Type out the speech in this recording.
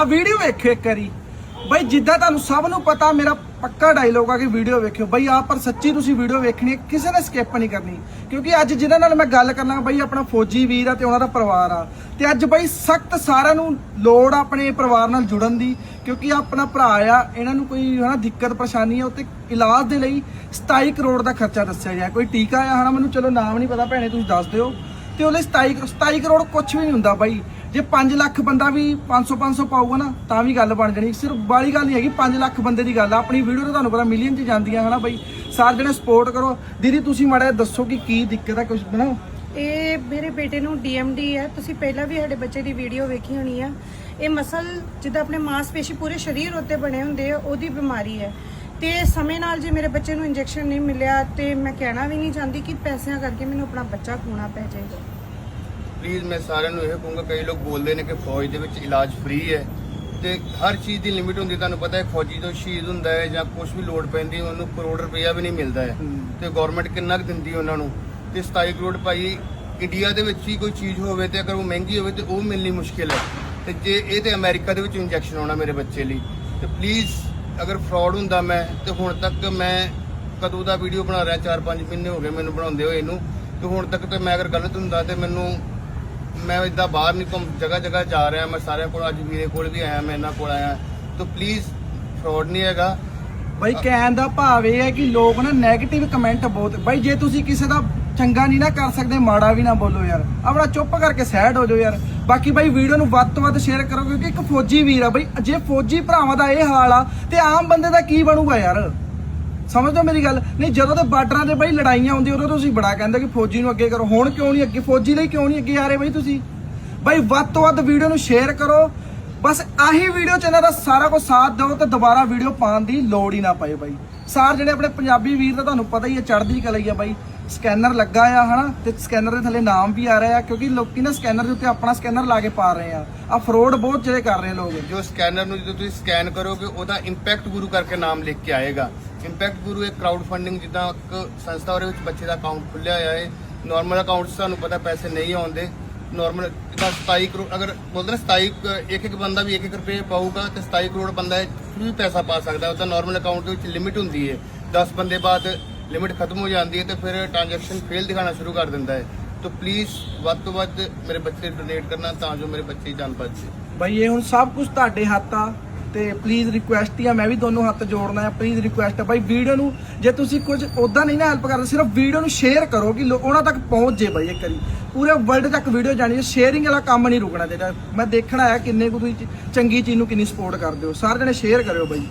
ਆ ਵੀਡੀਓ ਵੇਖਿਓ ਇੱਕ ਵਾਰੀ। ਬਈ ਜਿੱਦਾਂ ਤੁਹਾਨੂੰ ਸਭ ਨੂੰ ਪਤਾ, ਮੇਰਾ ਪੱਕਾ ਡਾਇਲੋਗ ਆ ਕਿ ਵੀਡੀਓ ਵੇਖਿਓ। ਬਈ ਆ ਪਰ ਸੱਚੀ ਤੁਸੀਂ ਵੀਡੀਓ ਵੇਖਣੀ ਹੈ, ਕਿਸੇ ਨੇ ਸਕਿਪ ਨਹੀਂ ਕਰਨੀ। ਕਿਉਂਕਿ ਅੱਜ ਜਿਹਨਾਂ ਨਾਲ ਮੈਂ ਗੱਲ ਕਰਨਾ, ਬਈ ਆਪਣਾ ਫੌਜੀ ਵੀਰ ਆ ਤੇ ਉਹਨਾਂ ਦਾ ਪਰਿਵਾਰ ਆ। ਤੇ ਅੱਜ ਬਈ ਸਖਤ ਸਾਰਿਆਂ ਨੂੰ ਲੋੜ ਆ ਆਪਣੇ ਪਰਿਵਾਰ ਨਾਲ ਜੁੜਨ ਦੀ, ਕਿਉਂਕਿ ਆਪਣਾ ਭਰਾ ਆ, ਇਹਨਾਂ ਨੂੰ ਕੋਈ ਹਨਾ ਦਿੱਕਤ, ਪਰੇਸ਼ਾਨੀ ਆ ਉੱਤੇ ਇਲਾਜ ਦੇ ਲਈ 27 ਕਰੋੜ ਦਾ ਖਰਚਾ ਦੱਸਿਆ ਗਿਆ। ਕੋਈ ਟੀਕਾ ਆ, ਹਨਾ, ਮੈਨੂੰ ਚਲੋ ਨਾਮ ਨਹੀਂ ਪਤਾ ਭੈਣੇ, ਤੁਸੀਂ ਦੱਸ ਦਿਓ। ਤੇ ਉਹਦੇ 27 ਕਰੋ- 27 ਕਰੋੜ ਕੁਝ ਵੀ ਨਹੀਂ ਹੁੰਦਾ ਬਾਈ। ਜੇ 5 ਲੱਖ ਬੰਦਾ ਵੀ 500 500 ਪਾਊਗਾ ਨਾ, ਤਾਂ ਵੀ ਗੱਲ ਬਣ ਜਾਣੀ। ਸਿਰਫ ਬਾਲੀ ਗੱਲ ਨਹੀਂ ਹੈਗੀ 5 ਲੱਖ ਬੰਦੇ ਦੀ ਗੱਲ ਆ। ਆਪਣੀ ਵੀਡੀਓ ਤਾਂ ਤੁਹਾਨੂੰ ਪਤਾ ਮਿਲੀਅਨ 'ਚ ਜਾਂਦੀਆਂ ਹਨਾ ਬਾਈ। ਸਾਰੇ ਜਣੇ ਸਪੋਰਟ ਕਰੋ। ਦੀਦੀ, ਤੁਸੀਂ ਮਾੜਾ ਜਿਹਾ ਦੱਸੋ ਕਿ ਕੀ ਦਿੱਕਤ ਹੈ ਕੁਝ ਬਣਾਓ ਇਹ ਮੇਰੇ ਬੇਟੇ ਨੂੰ ਡੀਐਮਡੀ ਹੈ ਤੁਸੀਂ ਪਹਿਲਾਂ ਵੀ ਸਾਡੇ ਬੱਚੇ ਦੀ ਵੀਡੀਓ ਵੇਖੀ ਹੋਣੀ ਆ। ਇਹ ਮਸਲ ਜਿੱਦਾਂ ਆਪਣੇ ਮਾਸਪੇਸ਼ੀ ਪੂਰੇ ਸਰੀਰ ਉੱਤੇ ਬਣੇ ਹੁੰਦੇ ਆ, ਉਹਦੀ ਬਿਮਾਰੀ ਹੈ ਤੇ ਸਮੇਂ ਨਾਲ ਜੇ ਮੇਰੇ ਬੱਚੇ ਨੂੰ ਇੰਜੈਕਸ਼ਨ ਨਹੀਂ ਮਿਲਿਆ, ਤੇ ਮੈਂ ਕਹਿਣਾ ਵੀ ਨਹੀਂ ਚਾਹੁੰਦੀ ਕਿ ਪੈਸਿਆਂ ਕਰਕੇ ਮੈਨੂੰ ਆਪਣਾ ਬੱਚਾ ਖੋਣਾ ਪੈ ਜਾਏਗਾ ਪਲੀਜ਼ ਮੈਂ ਸਾਰਿਆਂ ਨੂੰ ਇਹ ਕਹੂੰਗਾ ਕਈ ਲੋਕ ਬੋਲਦੇ ਨੇ ਕਿ ਫੌਜ ਦੇ ਵਿੱਚ ਇਲਾਜ ਫ੍ਰੀ ਹੈ। ਤੇ ਹਰ ਚੀਜ਼ ਦੀ ਲਿਮਿਟ ਹੁੰਦੀ ਤੁਹਾਨੂੰ ਪਤਾ ਹੈ ਫੌਜੀ ਤੋਂ ਸ਼ਹੀਦ ਹੁੰਦਾ ਹੈ ਜਾਂ ਕੁਝ ਵੀ ਲੋੜ ਪੈਂਦੀ ਉਹਨੂੰ ਕਰੋੜ ਰੁਪਇਆ ਵੀ ਨਹੀਂ ਮਿਲਦਾ ਹੈ। ਤੇ ਗਵਰਨਮੈਂਟ ਕਿੰਨਾ ਕੁ ਦਿੰਦੀ ਉਹਨਾਂ ਨੂੰ? ਤੇ 27 ਕਰੋੜ ਭਾਈ ਇੰਡੀਆ ਦੇ ਵਿੱਚ ਹੀ ਕੋਈ ਚੀਜ਼ ਹੋਵੇ ਤੇ ਅਗਰ ਉਹ ਮਹਿੰਗੀ ਹੋਵੇ ਤੇ ਉਹ ਮਿਲਣੀ ਮੁਸ਼ਕਿਲ ਹੈ। ਤੇ ਜੇ ਇਹ ਤੇ ਅਮਰੀਕਾ ਦੇ ਵਿੱਚ ਇੰਜੈਕਸ਼ਨ ਆਉਣਾ ਮੇਰੇ ਬੱਚੇ ਲਈ ਤੇ ਪਲੀਜ਼ ਅਗਰ ਫਰਾਡ ਹੁੰਦਾ ਮੈਂ ਤੇ ਹੁਣ ਤੱਕ ਮੈਂ ਕਦੋਂ ਦਾ ਵੀਡੀਓ ਬਣਾ ਰਿਹਾ? 4-5 ਮਹੀਨੇ ਹੋ ਗਏ ਮੈਨੂੰ ਬਣਾਉਂਦੇ ਹੋਏ ਇਹਨੂੰ। ਤੇ ਹੁਣ ਤੱਕ ਤੇ ਮੈਂ ਅਗਰ ਗਲਤ ਹੁੰਦਾ ਤੇ ਮੈਨੂੰ ਮੈਂ ਇਦਾਂ ਬਾਹਰ ਨਹੀਂ ਘੁੰਮ ਜਗ੍ਹਾ ਜਗ੍ਹਾ ਜਾ ਰਿਹਾ ਮੈਂ ਸਾਰਿਆਂ ਕੋਲ ਅੱਜ ਵੀਰੇ ਕੋਲ ਵੀ ਆਇਆ ਮੈਂ ਇਹਨਾਂ ਕੋਲ ਆਇਆ। ਤਾਂ ਪਲੀਜ਼ ਫਰਾਡ ਨਹੀਂ ਹੈਗਾ। ਬਾਈ ਕਹਿਣ ਦਾ ਭਾਵ ਇਹ ਹੈ ਕਿ ਲੋਕ ਨਾ 네ਗੇਟਿਵ ਕਮੈਂਟ ਬਹੁਤ ਬਾਈ ਜੇ ਤੁਸੀਂ ਕਿਸੇ ਦਾ ਚੰਗਾ ਨਹੀਂ ਨਾ ਕਰ ਸਕਦੇ ਮਾੜਾ ਵੀ ਨਾ ਬੋਲੋ ਯਾਰ। ਆਪਣਾ ਚੁੱਪ ਕਰਕੇ ਸੈਡ ਹੋ ਜਾਓ ਯਾਰ। ਬਾਕੀ ਬਾਈ ਵੀਡੀਓ ਨੂੰ ਵੱਧ ਤੋਂ ਵੱਧ ਸ਼ੇਅਰ ਕਰੋ ਕਿਉਂਕਿ ਇੱਕ ਫੌਜੀ ਵੀਰ ਆ ਬਾਈ। ਜੇ ਫੌਜੀ ਭਰਾਵਾਂ ਦਾ ਇਹ ਹਾਲ ਆ ਤੇ ਆਮ ਬੰਦੇ ਦਾ ਕੀ ਬਣੂਗਾ ਯਾਰ? ਸਮਝਦੇ ਹੋ ਮੇਰੀ ਗੱਲ। ਨਹੀਂ, ਜਦੋਂ ਤੇ ਬਾਰਡਰਾਂ ਤੇ ਬਾਈ ਲੜਾਈਆਂ ਹੁੰਦੀਆਂ, ਉਦੋਂ ਤੁਸੀਂ ਬੜਾ ਕਹਿੰਦੇ ਕਿ ਫੌਜੀ ਨੂੰ ਅੱਗੇ ਕਰੋ। ਹੁਣ ਕਿਉਂ ਨਹੀਂ ਅੱਗੇ? ਫੌਜੀ ਲਈ ਕਿਉਂ ਨਹੀਂ ਅੱਗੇ ਆ ਰਹੇ ਬਾਈ ਤੁਸੀਂ? ਬਾਈ, ਵੱਧ ਤੋਂ ਵੱਧ ਵੀਡੀਓ ਨੂੰ ਸ਼ੇਅਰ ਕਰੋ। ਬਸ ਆਹੀ ਵੀਡੀਓ ਚ ਇਹਨਾਂ ਦਾ ਸਾਰਾ ਕੁਝ ਸਾਥ ਦਿਓ ਤੇ ਦੁਬਾਰਾ ਵੀਡੀਓ ਪਾਉਣ ਦੀ ਲੋੜ ਹੀ ਨਾ ਪਏ ਬਾਈ। ਸਾਰ ਜਿਹੜੇ ਆਪਣੇ ਪੰਜਾਬੀ ਵੀਰ ਦਾ ਤੁਹਾਨੂੰ ਪਤਾ ਹੀ ਹੈ, ਚੜ੍ਹਦੀ ਕਲਾ ਆ ਬਾਈ। ਸਕੈਨਰ ਲੱਗਾ ਆ, ਹਨਾ? ਤੇ ਸਕੈਨਰ ਦੇ ਥੱਲੇ ਨਾਮ ਵੀ ਆ ਰਿਹਾ ਕਿਉਂਕਿ ਲੋਕੀ ਨਾ ਸਕੈਨਰ ਦੇ ਉੱਤੇ ਆਪਣਾ ਸਕੈਨਰ ਲਾ ਕੇ ਪਾ ਰਹੇ ਆ। ਆ ਫਰੋਡ ਬਹੁਤ ਜਿਹੜੇ ਕਰ ਰਹੇ ਲੋਕ। ਜੋ ਸਕੈਨਰ ਨੂੰ ਜਦੋਂ ਤੁਸੀਂ ਸਕੈਨ ਕਰੋਗੇ, ਉਹਦਾ ਇੰਪੈਕਟ ਗੁਰੂ ਕਰਕੇ ਨਾਮ ਲਿਖ ਕੇ ਆਏਗਾ। ਇੰਪੈਕਟ ਗੁਰੂ ਇੱਕ ਕਰਾਊਡ ਫੰਡਿੰਗ ਜਿੱਦਾਂ ਇੱਕ ਸੰਸਥਾ ਉਹਦੇ ਵਿੱਚ ਬੱਚੇ ਦਾ ਅਕਾਊਂਟ ਖੁੱਲਿਆ ਹੋਇਆ ਹੈ। ਨਾਰਮਲ ਅਕਾਊਂਟ 'ਚ ਤੁਹਾਨੂੰ ਪਤਾ ਪੈਸੇ ਨਹੀਂ ਆਉਂਦੇ। ਨਾਰਮਲ ਜਿੱਦਾਂ 27 ਕਰੋੜ, ਅਗਰ ਬੋਲਦੇ ਨਾ 27 ਇੱਕ ਇੱਕ ਬੰਦਾ ਵੀ ਇੱਕ ਇੱਕ ਰੁਪਏ ਪਾਊਗਾ ਤੇ 27 ਕਰੋੜ ਬੰਦਾ ਵੀ ਪੈਸਾ ਪਾ ਸਕਦਾ ਉਹ ਤਾਂ ਨਾਰਮਲ ਅਕਾਊਂਟ ਦੇ ਵਿੱਚ ਲਿਮਿਟ ਹੁੰਦੀ ਹੈ। 10 ਬੰਦੇ ਬਾਅਦ ਲਿਮਿਟ ਖਤਮ ਹੋ ਜਾਂਦੀ ਹੈ ਤੇ ਫਿਰ ਟ੍ਰਾਂਜੈਕਸ਼ਨ ਫੇਲ ਦਿਖਾਣਾ ਸ਼ੁਰੂ ਕਰ ਦਿੰਦਾ ਹੈ। ਤਾਂ ਪਲੀਜ਼ ਵੱਧ ਤੋਂ ਵੱਧ ਮੇਰੇ ਬੱਚੇ ਡੋਨੇਟ ਕਰਨਾ ਤਾਂ ਜੋ ਮੇਰੇ ਬੱਚੇ ਦੀ ਜਾਨ ਬਚ ਜਾਏ ਬਾਈ, ਇਹ ਹੁਣ ਸਭ ਕੁਝ ਤੁਹਾਡੇ ਹੱਥ ਆ ਤੇ ਪਲੀਜ਼ ਰਿਕੁਐਸਟ ਹੀ ਆ, ਮੈਂ ਵੀ ਦੋਨੋਂ ਹੱਥ ਜੋੜਨਾ ਆ ਪਲੀਜ਼ ਰਿਕੁਐਸਟ ਆ। ਬਾਈ ਵੀਡੀਓ ਨੂੰ, ਜੇ ਤੁਸੀਂ ਕੁਝ ਉਦਾਂ ਨਹੀਂ ਨਾ ਹੈਲਪ ਕਰਦੇ, ਸਿਰਫ ਵੀਡੀਓ ਨੂੰ ਸ਼ੇਅਰ ਕਰੋ ਕਿ ਲੋ- ਉਹਨਾਂ ਤੱਕ ਪਹੁੰਚ ਜੇ ਬਾਈ ਇੱਕ ਵਾਰੀ। ਪੂਰੇ ਵਰਲਡ ਤੱਕ ਵੀਡੀਓ ਜਾਣੀ ਹੈ ਸ਼ੇਅਰਿੰਗ ਵਾਲਾ ਕੰਮ ਨਹੀਂ ਰੁਕਣਾ ਚਾਹੀਦਾ। ਮੈਂ ਦੇਖਣਾ ਹੈ ਕਿੰਨੇ ਕੁ ਤੁਸੀਂ ਚੰਗੀ ਚੀਜ਼ ਨੂੰ ਕਿੰਨੀ ਸਪੋਰਟ ਕਰਦੇ ਹੋ। ਸਾਰੇ ਜਣੇ ਸ਼ੇਅਰ ਕਰਿਓ ਬਾਈ